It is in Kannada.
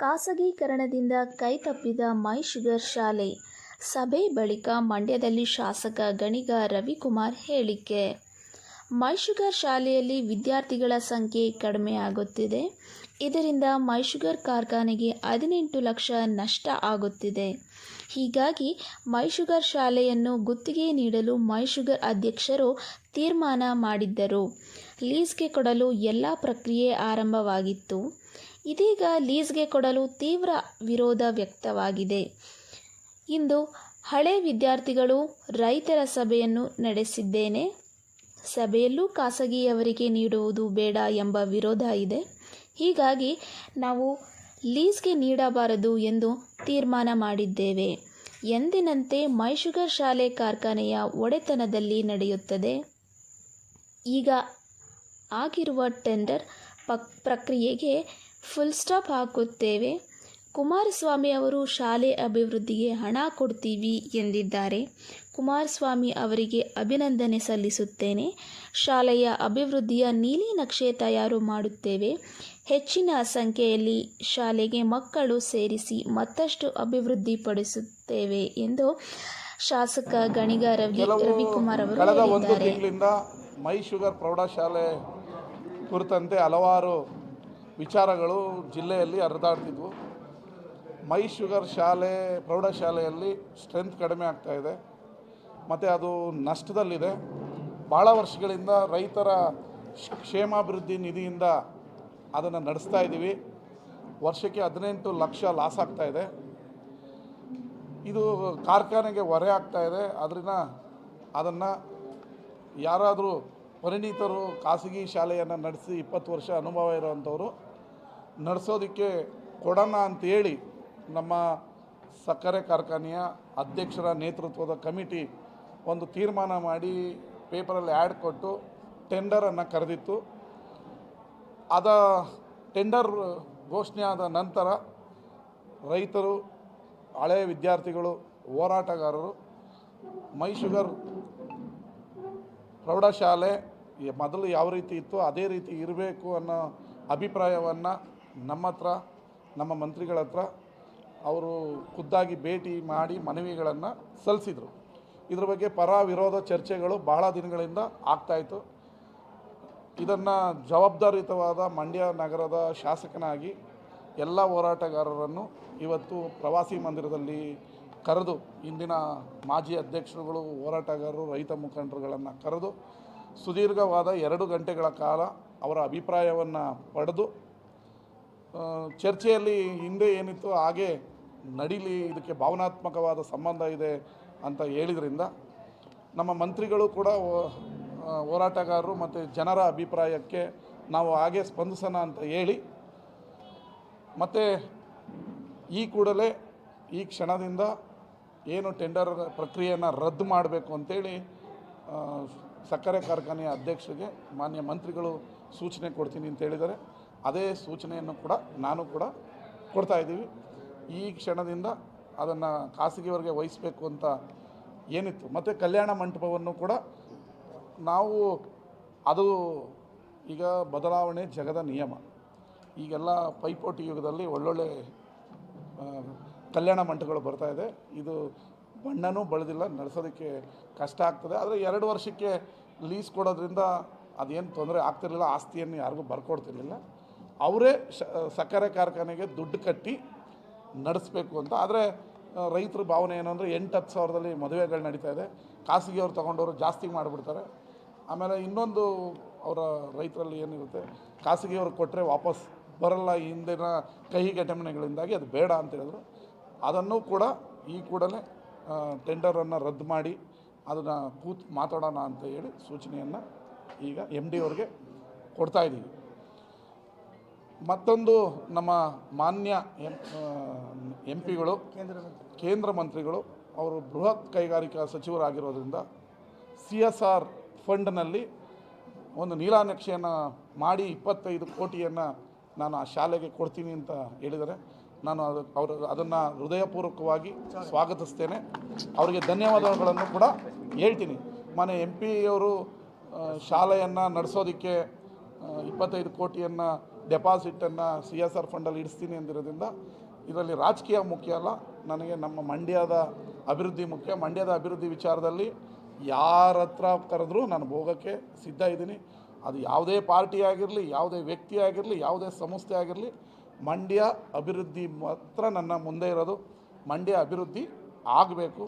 ಖಾಸಗೀಕರಣದಿಂದ ಕೈತಪ್ಪಿದ ಮೈ ಶುಗರ್ ಶಾಲೆ. ಸಭೆ ಬಳಿಕ ಮಂಡ್ಯದಲ್ಲಿ ಶಾಸಕ ಗಣಿಗ ರವಿಕುಮಾರ್ ಹೇಳಿಕೆ. ಮೈಶುಗರ್ ಶಾಲೆಯಲ್ಲಿ ವಿದ್ಯಾರ್ಥಿಗಳ ಸಂಖ್ಯೆ ಕಡಿಮೆಯಾಗುತ್ತಿದೆ ಇದರಿಂದ ಮೈಶುಗರ್ ಕಾರ್ಖಾನೆಗೆ ಹದಿನೆಂಟು ಲಕ್ಷ ನಷ್ಟ ಆಗುತ್ತಿದೆ. ಹೀಗಾಗಿ ಮೈಶುಗರ್ ಶಾಲೆಯನ್ನು ಗುತ್ತಿಗೆ ನೀಡಲು ಮೈಶುಗರ್ ಅಧ್ಯಕ್ಷರು ತೀರ್ಮಾನ ಮಾಡಿದ್ದರು. ಲೀಸ್ಗೆ ಕೊಡಲು ಎಲ್ಲ ಪ್ರಕ್ರಿಯೆ ಆರಂಭವಾಗಿತ್ತು. ಇದೀಗ ಲೀಸ್ಗೆ ಕೊಡಲು ತೀವ್ರ ವಿರೋಧ ವ್ಯಕ್ತವಾಗಿದೆ. ಇಂದು ಹಳೆ ವಿದ್ಯಾರ್ಥಿಗಳು ರೈತರ ಸಭೆಯನ್ನು ನಡೆಸಿದ್ದೇನೆ. ಸಭೆಯಲ್ಲೂ ಖಾಸಗಿಯವರಿಗೆ ನೀಡುವುದು ಬೇಡ ಎಂಬ ವಿರೋಧ ಇದೆ. ಹೀಗಾಗಿ ನಾವು ಲೀಸ್ಗೆ ನೀಡಬಾರದು ಎಂದು ತೀರ್ಮಾನ ಮಾಡಿದ್ದೇವೆ. ಎಂದಿನಂತೆ ಮೈಶುಗರ್ ಶಾಲೆ ಕಾರ್ಖಾನೆಯ ಒಡೆತನದಲ್ಲಿ ನಡೆಯುತ್ತದೆ. ಈಗ ಆಗಿರುವ ಟೆಂಡರ್ ಪಕ್, ಪ್ರಕ್ರಿಯೆಗೆ ಫುಲ್ ಸ್ಟಾಪ್ ಹಾಕುತ್ತೇವೆ. ಕುಮಾರಸ್ವಾಮಿ ಅವರು ಶಾಲೆ ಅಭಿವೃದ್ಧಿಗೆ ಹಣ ಕೊಡ್ತೀವಿ ಎಂದಿದ್ದಾರೆ. ಕುಮಾರಸ್ವಾಮಿ ಅವರಿಗೆ ಅಭಿನಂದನೆ ಸಲ್ಲಿಸುತ್ತೇನೆ. ಶಾಲೆಯ ಅಭಿವೃದ್ಧಿಯ ನೀಲಿ ನಕ್ಷೆ ತಯಾರು ಮಾಡುತ್ತೇವೆ. ಹೆಚ್ಚಿನ ಸಂಖ್ಯೆಯಲ್ಲಿ ಶಾಲೆಗೆ ಮಕ್ಕಳು ಸೇರಿಸಿ ಮತ್ತಷ್ಟು ಅಭಿವೃದ್ಧಿಪಡಿಸುತ್ತೇವೆ ಎಂದು ಶಾಸಕ ಗಣಿಗ ರವಿ ರವಿಕುಮಾರ್ ಅವರು ಕಳೆದ ಒಂದು ಹೇಳಿದ್ದಾರೆ. ತಿಂಗಳಿಂದ ಮೈ ಶುಗರ್ ಪ್ರೌಢಶಾಲೆ ಕುರಿತಂತೆ ಹಲವಾರು ವಿಚಾರಗಳು ಜಿಲ್ಲೆಯಲ್ಲಿ ಹರಿದಾಡ್ತಿದ್ವು. ಮೈ ಶುಗರ್ ಶಾಲೆ, ಪ್ರೌಢಶಾಲೆಯಲ್ಲಿ ಸ್ಟ್ರೆಂತ್ ಕಡಿಮೆ ಆಗ್ತಾ ಇದೆ. ಮತ್ತು ಅದು ನಷ್ಟದಲ್ಲಿದೆ. ಭಾಳ ವರ್ಷಗಳಿಂದ ರೈತರ ಕ್ಷೇಮಾಭಿವೃದ್ಧಿ ನಿಧಿಯಿಂದ ಅದನ್ನು ನಡೆಸ್ತಾ ಇದ್ದೀವಿ. ವರ್ಷಕ್ಕೆ ಹದಿನೆಂಟು ಲಕ್ಷ ಲಾಸ್ ಆಗ್ತಾ ಇದೆ. ಇದು ಕಾರ್ಖಾನೆಗೆ ಹೊರೆ ಆಗ್ತಾ ಇದೆ. ಅದರಿಂದ ಅದನ್ನು ಯಾರಾದರೂ ಪರಿಣಿತರು ಖಾಸಗಿ ಶಾಲೆಯನ್ನು ನಡೆಸಿ ಇಪ್ಪತ್ತು ವರ್ಷ ಅನುಭವ ಇರೋವಂಥವ್ರು ನಡೆಸೋದಕ್ಕೆ ಕೊಡೋಣ ಅಂತೇಳಿ ನಮ್ಮ ಸಕ್ಕರೆ ಕಾರ್ಖಾನೆಯ ಅಧ್ಯಕ್ಷರ ನೇತೃತ್ವದ ಕಮಿಟಿ ಒಂದು ತೀರ್ಮಾನ ಮಾಡಿ ಪೇಪರಲ್ಲಿ ಆ್ಯಡ್ ಕೊಟ್ಟು ಟೆಂಡರನ್ನು ಕರೆದಿತ್ತು. ಅದ ಟೆಂಡರ್ ಘೋಷಣೆ ಆದ ನಂತರ ರೈತರು ಹಳೆಯ ವಿದ್ಯಾರ್ಥಿಗಳು, ಹೋರಾಟಗಾರರು ಮೈ ಶುಗರ್ ಪ್ರೌಢಶಾಲೆ ಮೊದಲು ಯಾವ ರೀತಿ ಇತ್ತು, ಅದೇ ರೀತಿ ಇರಬೇಕು ಅನ್ನೋ ಅಭಿಪ್ರಾಯವನ್ನು ನಮ್ಮ ಹತ್ರ, ನಮ್ಮ ಮಂತ್ರಿಗಳ ಹತ್ರ ಅವರು ಖುದ್ದಾಗಿ ಭೇಟಿ ಮಾಡಿ ಮನವಿಗಳನ್ನು ಸಲ್ಲಿಸಿದರು. ಇದ್ರ ಬಗ್ಗೆ ಪರ ವಿರೋಧ ಚರ್ಚೆಗಳು ಬಹಳ ದಿನಗಳಿಂದ ಆಗ್ತಾಯಿತ್ತು ಇದನ್ನು ಜವಾಬ್ದಾರಿಯುತವಾದ ಮಂಡ್ಯ ನಗರದ ಶಾಸಕನಾಗಿ ಎಲ್ಲ ಹೋರಾಟಗಾರರನ್ನು ಇವತ್ತು ಪ್ರವಾಸಿ ಮಂದಿರದಲ್ಲಿ ಕರೆದು, ಇಂದಿನ ಮಾಜಿ ಅಧ್ಯಕ್ಷರುಗಳು, ಹೋರಾಟಗಾರರು, ರೈತ ಮುಖಂಡರುಗಳನ್ನು ಕರೆದು ಸುದೀರ್ಘವಾದ ಎರಡು ಗಂಟೆಗಳ ಕಾಲ ಅವರ ಅಭಿಪ್ರಾಯವನ್ನು ಪಡೆದು ಚರ್ಚೆಯಲ್ಲಿ ಹಿಂದೆ ಏನಿತ್ತು ಹಾಗೆ ನಡೀಲಿ, ಇದಕ್ಕೆ ಭಾವನಾತ್ಮಕವಾದ ಸಂಬಂಧ ಇದೆ ಅಂತ ಹೇಳಿದ್ರಿಂದ ನಮ್ಮ ಮಂತ್ರಿಗಳು ಕೂಡ ಹೋರಾಟಗಾರರು ಮತ್ತು ಜನರ ಅಭಿಪ್ರಾಯಕ್ಕೆ ನಾವು ಹಾಗೆ ಸ್ಪಂದಿಸೋಣ ಅಂತ ಹೇಳಿ, ಮತ್ತು ಈ ಕೂಡಲೇ ಈ ಕ್ಷಣದಿಂದ ಏನು ಟೆಂಡರ್ ಪ್ರಕ್ರಿಯೆಯನ್ನು ರದ್ದು ಮಾಡಬೇಕು ಅಂತೇಳಿ ಸಕ್ಕರೆ ಕಾರ್ಖಾನೆಯ ಅಧ್ಯಕ್ಷರಿಗೆ ಮಾನ್ಯ ಮಂತ್ರಿಗಳು ಸೂಚನೆ ಕೊಡ್ತೀನಿ ಅಂತ ಹೇಳಿದ್ದಾರೆ. ಅದೇ ಸೂಚನೆಯನ್ನು ಕೂಡ ನಾನು ಕೂಡ ಕೊಡ್ತಾ ಇದ್ದೀವಿ. ಈ ಕ್ಷಣದಿಂದ ಅದನ್ನು ಖಾಸಗಿಯವರಿಗೆ ವಹಿಸಬೇಕು ಅಂತ ಏನಿತ್ತು. ಮತ್ತು ಕಲ್ಯಾಣ ಮಂಟಪವನ್ನು ಕೂಡ ನಾವು ಅದು ಈಗ ಬದಲಾವಣೆ ಜಗದ ನಿಯಮ. ಈಗೆಲ್ಲ ಪೈಪೋಟಿ ಯುಗದಲ್ಲಿ ಒಳ್ಳೊಳ್ಳೆ ಕಲ್ಯಾಣ ಮಂಟಪಗಳು ಬರ್ತಾ ಇದೆ. ಇದು ಬಣ್ಣನೂ ಬಳದಿಲ್ಲ, ನಡೆಸೋದಕ್ಕೆ ಕಷ್ಟ ಆಗ್ತದೆ. ಆದರೆ ಎರಡು ವರ್ಷಕ್ಕೆ ಲೀಸ್ ಕೊಡೋದ್ರಿಂದ ಅದೇನು ತೊಂದರೆ ಆಗ್ತಿರಲಿಲ್ಲ, ಆಸ್ತಿಯನ್ನು ಯಾರಿಗೂ ಬರ್ಕೊಡ್ತಿರ್ಲಿಲ್ಲ. ಅವರೇ ಸಕ್ಕರೆ ಕಾರ್ಖಾನೆಗೆ ದುಡ್ಡು ಕಟ್ಟಿ ನಡೆಸಬೇಕು ಅಂತ. ಆದರೆ ರೈತರ ಭಾವನೆ ಏನು ಅಂದರೆ ಎಂಟು ಹತ್ತು ಸಾವಿರದಲ್ಲಿ ಮದುವೆಗಳು ನಡೀತಾ ಇದೆ. ಖಾಸಗಿಯವ್ರು ತೊಗೊಂಡವರು ಜಾಸ್ತಿ ಮಾಡಿಬಿಡ್ತಾರೆ. ಆಮೇಲೆ ಇನ್ನೊಂದು ಅವರ ರೈತರಲ್ಲಿ ಏನಿರುತ್ತೆ ಖಾಸಗಿಯವ್ರಿಗೆ ಕೊಟ್ಟರೆ ವಾಪಸ್ ಬರಲ್ಲ ಹಿಂದಿನ ಕಹಿ ಘಟನೆಗಳಿಂದಾಗಿ ಅದು ಬೇಡ ಅಂತ ಹೇಳಿದ್ರು. ಅದನ್ನು ಕೂಡ ಈ ಕೂಡಲೇ ಟೆಂಡರನ್ನು ರದ್ದು ಮಾಡಿ ಅದನ್ನು ಕೂತು ಮಾತಾಡೋಣ ಅಂತ ಹೇಳಿ ಸೂಚನೆಯನ್ನು ಈಗ ಎಂ ಡಿ ಅವ್ರಿಗೆ ಕೊಡ್ತಾ ಇದ್ದೀವಿ ಮತ್ತೊಂದು ನಮ್ಮ ಮಾನ್ಯ ಎಂ ಪಿಗಳು ಕೇಂದ್ರ ಮಂತ್ರಿಗಳು, ಅವರು ಬೃಹತ್ ಕೈಗಾರಿಕಾ ಸಚಿವರಾಗಿರೋದ್ರಿಂದ ಸಿ ಎಸ್ ಆರ್ ಫಂಡ್ನಲ್ಲಿ ಒಂದು ನೀಲಾನಕ್ಷೆಯನ್ನು ಮಾಡಿ ಇಪ್ಪತ್ತೈದು ಕೋಟಿಯನ್ನು ನಾನು ಆ ಶಾಲೆಗೆ ಕೊಡ್ತೀನಿ ಅಂತ ಹೇಳಿದರೆ ನಾನು ಅದು, ಅವರು ಅದನ್ನು ಹೃದಯಪೂರ್ವಕವಾಗಿ ಸ್ವಾಗತಿಸ್ತೇನೆ. ಅವರಿಗೆ ಧನ್ಯವಾದಗಳನ್ನು ಕೂಡ ಹೇಳ್ತೀನಿ. ಮನೆ ಎಂ ಪಿಯವರು ಶಾಲೆಯನ್ನು ನಡೆಸೋದಕ್ಕೆ ಇಪ್ಪತ್ತೈದು ಕೋಟಿಯನ್ನು ಡೆಪಾಸಿಟನ್ನು ಸಿ ಎಸ್ ಆರ್ ಫಂಡಲ್ಲಿ ಇಡಿಸ್ತೀನಿ ಅಂದಿರೋದ್ರಿಂದ ಇದರಲ್ಲಿ ರಾಜಕೀಯ ಮುಖ್ಯ ಅಲ್ಲ, ನನಗೆ ನಮ್ಮ ಮಂಡ್ಯದ ಅಭಿವೃದ್ಧಿ ಮುಖ್ಯ. ಮಂಡ್ಯದ ಅಭಿವೃದ್ಧಿ ವಿಚಾರದಲ್ಲಿ ಯಾರ ಹತ್ರ ಕರೆದ್ರೂ ನಾನು ಹೋಗೋಕ್ಕೆ ಸಿದ್ಧ ಇದ್ದೀನಿ. ಅದು ಯಾವುದೇ ಪಾರ್ಟಿ ಆಗಿರಲಿ, ಯಾವುದೇ ವ್ಯಕ್ತಿ ಆಗಿರಲಿ, ಯಾವುದೇ ಸಂಸ್ಥೆ ಆಗಿರಲಿ, ಮಂಡ್ಯ ಅಭಿವೃದ್ಧಿ ಮಾತ್ರ ನನ್ನ ಮುಂದೆ ಇರೋದು. ಮಂಡ್ಯ ಅಭಿವೃದ್ಧಿ ಆಗಬೇಕು.